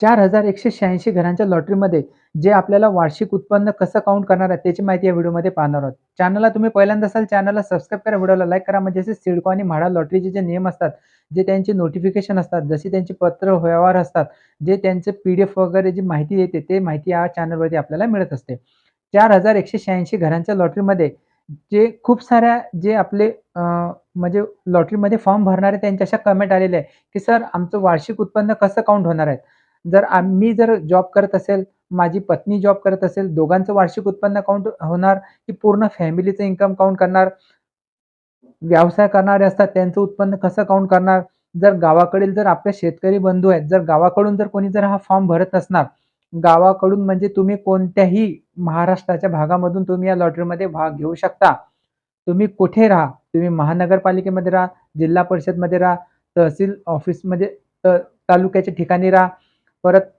चार हजार एकशे शहाऐंशी घरांच्या लॉटरीमध्ये जे आपल्याला वार्षिक उत्पन्न कसं काउंट करणार आहे त्याची माहिती या व्हिडिओमध्ये पाहणार आहोत. चॅनलला तुम्ही पहिल्यांदा असाल चॅनलला सबस्क्राईब करा व्हिडिओला लाईक करा. म्हणजे असे सिडको आणि म्हाडा लॉटरीचे जे नियम असतात जे त्यांचे नोटिफिकेशन असतात जसे त्यांचे पत्र व्यवहार असतात जे त्यांचे पी डी एफ वगैरे जी माहिती येते ते माहिती या चॅनलवरती आपल्याला मिळत असते. चार हजार एकशे शहाऐंशी घरांच्या लॉटरीमध्ये जे खूप साऱ्या जे आपले म्हणजे लॉटरीमध्ये फॉर्म भरणारे त्यांच्या अशा कमेंट आलेल्या आहे की सर आमचं वार्षिक उत्पन्न कसं काउंट होणार आहे? जर आम्ही जर जॉब करत असेल माझी पत्नी जॉब करत असेल दोघांचं वार्षिक उत्पन्न काउंट होणार की पूर्ण फॅमिलीचं इन्कम काउंट करणार? व्यवसाय करणारे असतात त्यांचं उत्पन्न कसं काउंट करणार? जर गावाकडील जर आपले शेतकरी बंधू आहेत जर गावाकडून जर कोणी जर हा फॉर्म भरत असणार गावाकडून म्हणजे तुम्ही कोणत्याही महाराष्ट्राच्या भागामधून तुम्ही या लॉटरीमध्ये भाग घेऊ शकता. तुम्ही कुठे राहा? तुम्ही महानगरपालिकेमध्ये राहा जिल्हा परिषदमध्ये राहा तहसील ऑफिसमध्ये त तालुक्याच्या ठिकाणी राहा परत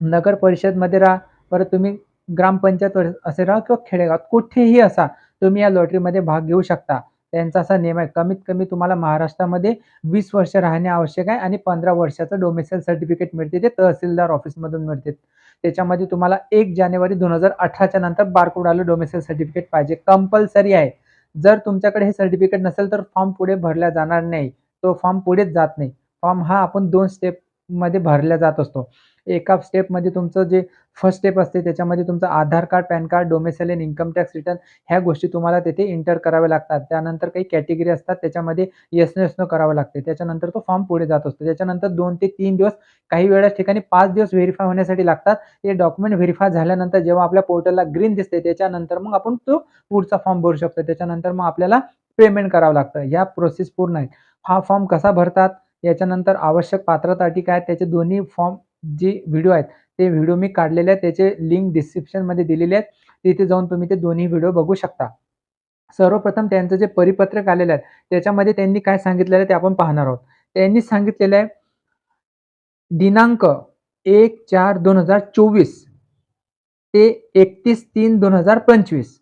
नगर परिषदमध्ये राहा परत तुम्ही ग्रामपंचायत असे राहा किंवा खेडेगाव कुठेही असा तुम्ही या लॉटरीमध्ये भाग घेऊ शकता. त्यांचा असा नियम आहे कमीत कमी तुम्हाला महाराष्ट्रामध्ये वीस वर्ष राहणे आवश्यक आहे आणि पंधरा वर्षाचं डोमेसाईल सर्टिफिकेट मिळते ते तहसीलदार ऑफिसमधून मिळते. त्याच्यामध्ये तुम्हाला एक जानेवारी दोन हजार अठराच्या नंतर बारकोड आलं डोमेसाईल सर्टिफिकेट पाहिजे. कंपल्सरी आहे. जर तुमच्याकडे हे सर्टिफिकेट नसेल तर फॉर्म पुढे भरला जाणार नाही. तो फॉर्म पुढेच जात नाही. फॉर्म हा आपण दोन स्टेप मध्ये भरल्या जात असतो. एका स्टेपमध्ये तुमचं जे फर्स्ट स्टेप असते त्याच्यामध्ये तुमचं Aadhaar card pan card domicile आणि इन्कम टॅक्स रिटर्न ह्या गोष्टी तुम्हाला तिथे इंटर कराव्या लागतात. त्यानंतर काही कॅटेगरी असतात त्याच्यामध्ये येस नो येस नो करावं लागते. त्याच्यानंतर तो फॉर्म पुढे जात असतो. त्याच्यानंतर दोन ते तीन दिवस काही वेळा ठिकाणी पाच दिवस व्हेरीफाय होण्यासाठी लागतात. ते डॉक्युमेंट व्हेरीफाय झाल्यानंतर जेव्हा आपल्या पोर्टलला ग्रीन दिसते त्याच्यानंतर मग आपण तो पुढचा फॉर्म भरू शकतो. त्याच्यानंतर मग आपल्याला पेमेंट करावं लागतं. ह्या प्रोसेस पूर्ण आहेत. हा फॉर्म कसा भरतात? याच्यानंतर आवश्यक पात्रता अटी काय त्याचे दोन्ही फॉर्म जे व्हिडिओ आहेत ते व्हिडिओ मी काढलेले आहेत त्याचे लिंक डिस्क्रिप्शनमध्ये दिलेले आहेत. तिथे जाऊन तुम्ही ते दोन्ही व्हिडिओ बघू शकता. सर्वप्रथम त्यांचं जे परिपत्रक आलेलं आहे त्याच्यामध्ये त्यांनी काय सांगितलेलं आहे ते आपण पाहणार आहोत. त्यांनी सांगितलेलं आहे दिनांक एक चार दोन हजार चोवीस ते एकतीस तीन दोन हजार पंचवीस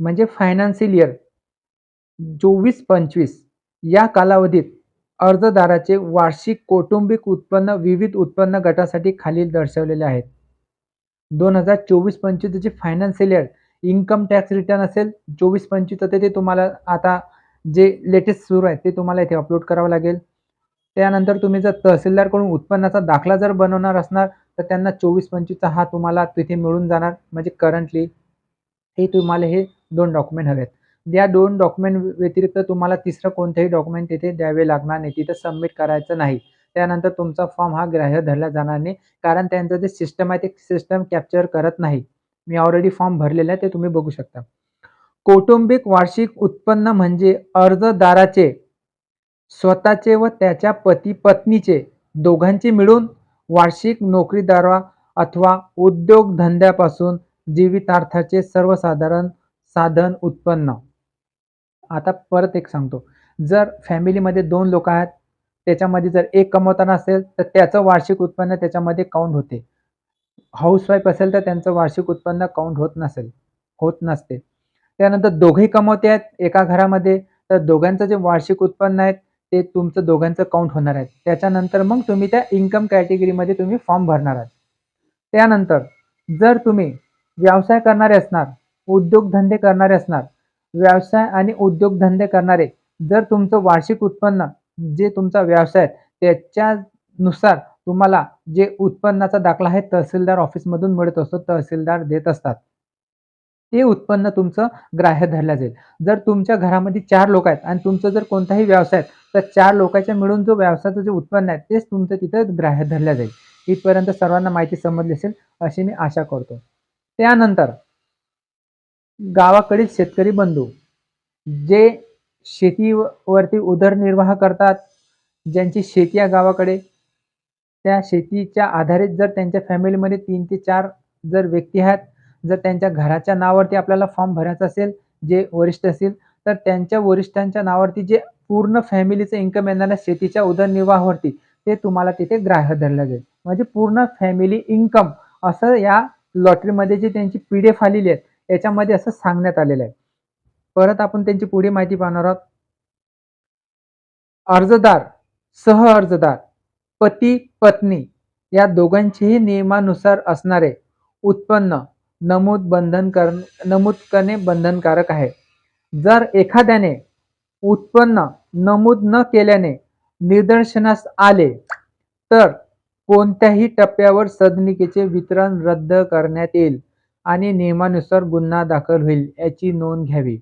म्हणजे फायनान्शियल इयर चोवीस पंचवीस या कालावधीत अर्जदाराचे वार्षिक कौटुंबिक उत्पन्न विविध उत्पन्न गटासाठी खालील दर्शवलेले आहेत. दोन हजार चोवीस पंचवीस जे financial year income tax return असेल चोवीस पंचवीस तर ते तुम्हाला आता जे लेटेस्ट सुरू आहे ते तुम्हाला इथे अपलोड करावं लागेल. त्यानंतर तुम्ही जर तहसीलदारकडून उत्पन्नाचा दाखला जर बनवणार असणार तर त्यांना चोवीस पंचवीसचा हा तुम्हाला तिथे मिळून जाणार म्हणजे करंटली हे तुम्हाला हे दोन डॉक्युमेंट हवेत या दोन डॉक्युमेंट व्यतिरिक्त तुम्हाला तिसरं कोणतंही डॉक्युमेंट तिथे द्यावे लागणार नाही. तिथं सबमिट करायचं नाही. त्यानंतर तुमचा फॉर्म हा ग्राह्य धरला जाणार नाही. कारण त्यांचं जे सिस्टम आहे ते सिस्टम कॅप्चर करत नाही. मी ऑलरेडी फॉर्म भरलेला आहे ते तुम्ही बघू शकता. कौटुंबिक वार्षिक उत्पन्न म्हणजे अर्जदाराचे स्वतःचे व त्याच्या पती पत्नीचे दोघांचे मिळून वार्षिक नोकरीदारा अथवा उद्योगधंद्यापासून जीवितार्थाचे सर्वसाधारण साधन उत्पन्न. आता परत एक सांगतो. जर फॅमिलीमध्ये दोन लोक आहेत त्याच्यामध्ये जर एक कमवताना असेल तर त्याचं वार्षिक उत्पन्न त्याच्यामध्ये काउंट होते. हाऊसवाईफ असेल तर त्यांचं वार्षिक उत्पन्न काउंट होत नसेल होत नसते. त्यानंतर दोघेही कमवते आहेत एका घरामध्ये तर दोघांचं जे वार्षिक उत्पन्न आहे ते तुमचं दोघांचं काउंट होणार आहे. त्याच्यानंतर मग तुम्ही त्या इन्कम कॅटेगरीमध्ये तुम्ही फॉर्म भरणार आहात. त्यानंतर जर तुम्ही व्यवसाय करणारे असणार उद्योगधंदे करणारे असणार व्यवसाय आणि उद्योगधंदे करणारे जर तुमचं वार्षिक उत्पन्न जे तुमचा व्यवसाय आहे त्याच्यानुसार तुम्हाला जे उत्पन्नाचा दाखला आहे तहसीलदार ऑफिसमधून मिळत असतो तहसीलदार देत असतात. ते उत्पन्न तुमचं ग्राह्य धरलं जाईल. जर तुमच्या घरामध्ये चार लोक आहेत आणि तुमचं जर कोणताही व्यवसाय तर चार लोकांच्या मिळून जो व्यवसायाचं जे उत्पन्न आहे तेच तुमचं तिथं ग्राह्य धरलं जाईल. इथपर्यंत सर्वांना माहिती समजली असेल अशी मी आशा करतो. त्यानंतर गावाकडील शेतकरी बंधू जे शेतीवरती उदरनिर्वाह करतात ज्यांची शेती आहे गावाकडे त्या शेतीच्या आधारित जर त्यांच्या फॅमिलीमध्ये तीन ते चार जर व्यक्ती आहेत जर त्यांच्या घराच्या नावावरती आपल्याला फॉर्म भरायचा असेल जे वरिष्ठ असतील तर त्यांच्या वरिष्ठांच्या नावावरती जे पूर्ण फॅमिलीचं इन्कम येणार शेतीच्या उदरनिर्वाहावरती ते तुम्हाला तिथे ग्राह्य धरलं जाईल. म्हणजे पूर्ण फॅमिली इन्कम असं या लॉटरीमध्ये जी त्यांची पी डी एफ आलेली आहे याच्यामध्ये असं सांगण्यात आलेलं आहे. परत आपण त्यांची पुढे माहिती पाहणार आहोत. अर्जदार सह अर्जदार पती पत्नी या दोघांचेही नियमानुसार असणारे उत्पन्न नमूद बंधन कर नमूद करणे बंधनकारक आहे. जर एखाद्याने उत्पन्न नमूद न केल्याने निदर्शनास आले तर कोणत्याही टप्प्यावर सदनिकेचे वितरण रद्द करण्यात येईल. आणि नियमानुसार गुन्हा दाखल होईल याची नोंद घ्यावी.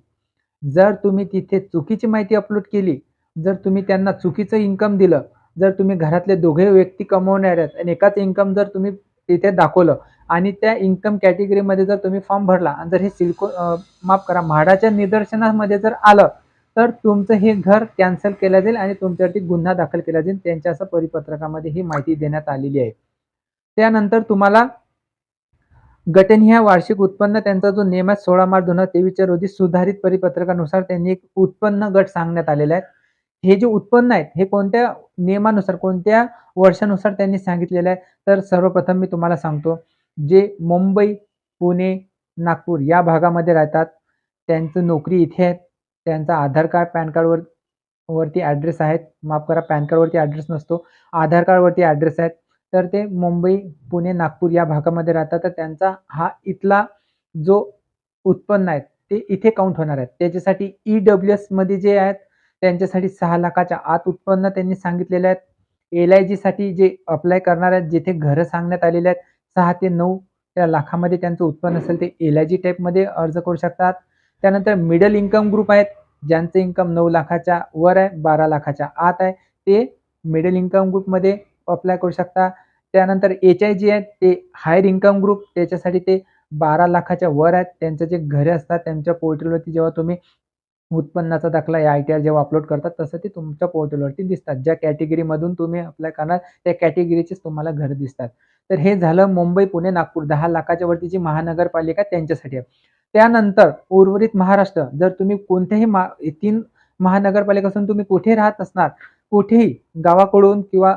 जर तुम्ही तिथे चुकीची माहिती अपलोड केली जर तुम्ही त्यांना चुकीचं इन्कम दिलं जर तुम्ही घरातले दोघे व्यक्ती कमवणार आहेत आणि एकाच इन्कम जर तुम्ही तिथे दाखवलं आणि त्या इन्कम कॅटेगरीमध्ये जर तुम्ही फॉर्म भरला आणि जर हे सिल्को माफ करा म्हाडाच्या निदर्शनामध्ये जर आलं तर तुमचं हे घर कॅन्सल केलं जाईल आणि तुमच्यावरती गुन्हा दाखल केला जाईल. त्यांच्या असं परिपत्रकामध्ये ही माहिती देण्यात आलेली आहे. त्यानंतर तुम्हाला गटनिहाय वार्षिक उत्पन्न त्यांचा जो नियम आहे सोळा मार्च दोन हजार तेवीसच्या रोजी सुधारित परिपत्रकानुसार त्यांनी एक उत्पन्न गट सांगण्यात आलेले आहेत हे जे उत्पन्न आहेत हे कोणत्या नियमानुसार कोणत्या वर्षानुसार त्यांनी सांगितलेलं आहे? तर सर्वप्रथम मी तुम्हाला सांगतो जे मुंबई पुणे नागपूर या भागामध्ये राहतात त्यांचं नोकरी इथे आहे त्यांचा आधार कार्ड पॅन कार्डवर वरती ॲड्रेस आहेत. माफ करा पॅन कार्डवरती ॲड्रेस नसतो. आधार कार्डवरती ॲड्रेस आहेत. तर ते मुंबई पुणे नागपूर या भागामध्ये राहतात. तर त्यांचा हा इथला जो उत्पन्न आहे ते इथे काउंट होणार आहेत. त्याच्यासाठी ई डब्ल्यू एसमध्ये जे आहेत त्यांच्यासाठी सहा लाखाच्या आत उत्पन्न त्यांनी सांगितलेले आहेत. एल आय जीसाठी जे अप्लाय करणार आहेत जिथे घरं सांगण्यात आलेले आहेत सहा ते नऊ त्या लाखामध्ये त्यांचं उत्पन्न असेल ते एल आय जी टाईपमध्ये अर्ज करू शकतात. त्यानंतर मिडल इन्कम ग्रुप आहेत ज्यांचं इन्कम नऊ लाखाच्या वर आहे बारा लाखाच्या आत आहे. ते मिडल इन्कम ग्रुपमध्ये अप्लाय करू शकता. त्यानंतर एच आय जी आहेत ते हायर इन्कम ग्रुप त्याच्यासाठी ते बारा लाखाच्या वर आहेत. त्यांचं जे घरे असतात त्यांच्या पोर्टलवरती जेव्हा तुम्ही उत्पन्नाचा दाखला या आय टी आर जेव्हा अपलोड करतात तसं ते तुमच्या पोर्टलवरती दिसतात. ज्या कॅटेगरीमधून तुम्ही अप्लाय करणार त्या कॅटेगरीचेच तुम्हाला घर दिसतात. तर हे झालं मुंबई पुणे नागपूर दहा लाखाच्या वरती जी महानगरपालिका त्यांच्यासाठी आहे. त्यानंतर उर्वरित महाराष्ट्र जर तुम्ही कोणत्याही मा तीन महानगरपालिका असून तुम्ही कुठे राहत असणार कुठेही गावाकडून किंवा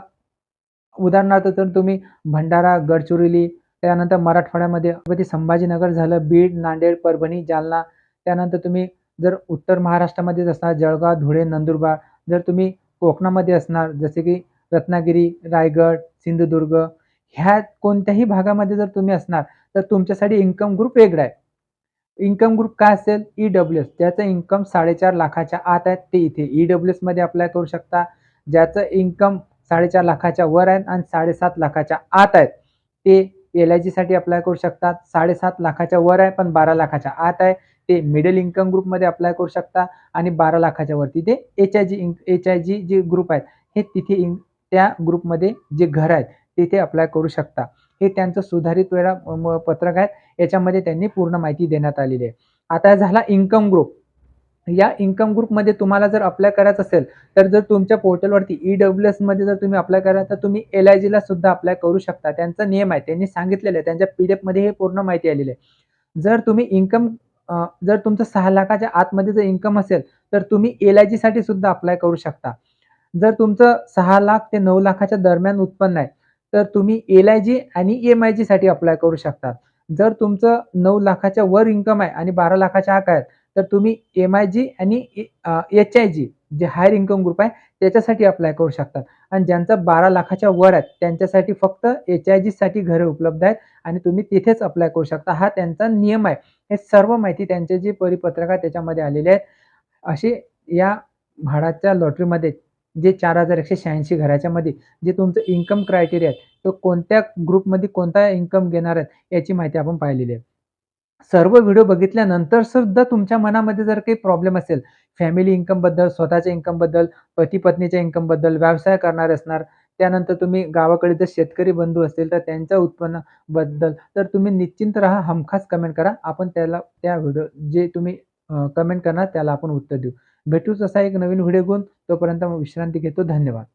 उदाहरणार्थ जर तुम्ही भंडारा गडचिरोली त्यानंतर मराठवाड्यामध्ये छत्रपती संभाजीनगर झालं बीड नांदेड परभणी जालना. त्यानंतर तुम्ही जर उत्तर महाराष्ट्रामध्येच असणार जळगाव धुळे नंदुरबार जर तुम्ही कोकणामध्ये असणार जसे की रत्नागिरी रायगड सिंधुदुर्ग ह्या कोणत्याही भागामध्ये जर तुम्ही असणार तर तुमच्यासाठी इन्कम ग्रुप वेगळा आहे. इन्कम ग्रुप काय असेल? ई डब्ल्यू एस ज्याचं इन्कम साडेचार लाखाच्या आत आहे ते इथे ई डब्ल्यू एसमध्ये अप्लाय करू शकता. ज्याचं इन्कम साडेचार लाखाच्या वर आहेत आणि साडेसात लाखाच्या आत आहेत. ते एल आय जीसाठी अप्लाय करू शकतात. साडेसात लाखाच्या वर आहे पण बारा लाखाच्या आत आहे. ते मिडल इन्कम ग्रुपमध्ये अप्लाय करू शकता आणि बारा लाखाच्या वरती ते H I G H I G जे ग्रुप आहेत हे तिथे इन त्या ग्रुपमध्ये जे घर आहेत तिथे अप्लाय करू शकता. हे त्यांचं सुधारित वेळा पत्रक आहे याच्यामध्ये त्यांनी पूर्ण माहिती देण्यात आलेली आहे. आता झाला इन्कम ग्रुप या इन्कम ग्रुपमध्ये तुम्हाला जर अप्लाय करायचं असेल तर जर तुमच्या पोर्टलवरती ई डब्ल्यू एसमध्ये जर तुम्ही अप्लाय करा तर तुम्ही एल आय जीला सुद्धा अप्लाय करू शकता. त्यांचा नियम आहे त्यांनी सांगितलेलं आहे त्यांच्या पी डी एफमध्ये हे पूर्ण माहिती आलेली आहे. जर तुम्ही इन्कम जर तुमचं सहा लाखाच्या आतमध्ये जर इन्कम असेल तर तुम्ही एल आय जीसाठी सुद्धा अप्लाय करू शकता. जर तुमचं सहा लाख ते नऊ लाखाच्या दरम्यान उत्पन्न आहे तर तुम्ही एल आय जी आणि एम आय जीसाठी अप्लाय करू शकता. जर तुमचं नऊ लाखाच्या वर इन्कम आहे आणि बारा लाखाच्या आक आहेत तर तुम्ही एम आय जी आणि एच आय जी जे हायर इन्कम ग्रुप आहे त्याच्यासाठी अप्लाय करू शकतात. आणि ज्यांचं बारा लाखाच्या वर आहेत त्यांच्यासाठी फक्त एच आय जीसाठी घरे उपलब्ध आहेत आणि तुम्ही तिथेच अप्लाय करू शकता. हा त्यांचा नियम आहे. हे सर्व माहिती त्यांचे जे परिपत्रक आहे त्याच्यामध्ये आलेले आहेत. असे या भाडाच्या लॉटरीमध्ये जे चार हजार एकशे शहाऐंशी घराच्यामध्ये जे तुमचं इन्कम क्रायटेरिया आहे तो कोणत्या ग्रुपमध्ये कोणता इन्कम घेणार आहेत याची माहिती आपण पाहिलेली आहे. सर्व व्हिडिओ बघितल्यानंतर सुद्धा तुमच्या मनामध्ये जर काही प्रॉब्लेम असेल फॅमिली इन्कमबद्दल स्वतःच्या इन्कमबद्दल पती पत्नीच्या इन्कमबद्दल व्यवसाय करणारे असणार त्यानंतर तुम्ही गावाकडे जर शेतकरी बंधू असतील तर त्यांच्या उत्पन्नाबद्दल तर तुम्ही निश्चिंत राहा हमखास कमेंट करा. आपण त्याला त्या व्हिडिओ जे तुम्ही कमेंट करणार त्याला आपण उत्तर देऊ. भेटूच असा एक नवीन व्हिडिओ घेऊन तोपर्यंत विश्रांती घेतो. धन्यवाद.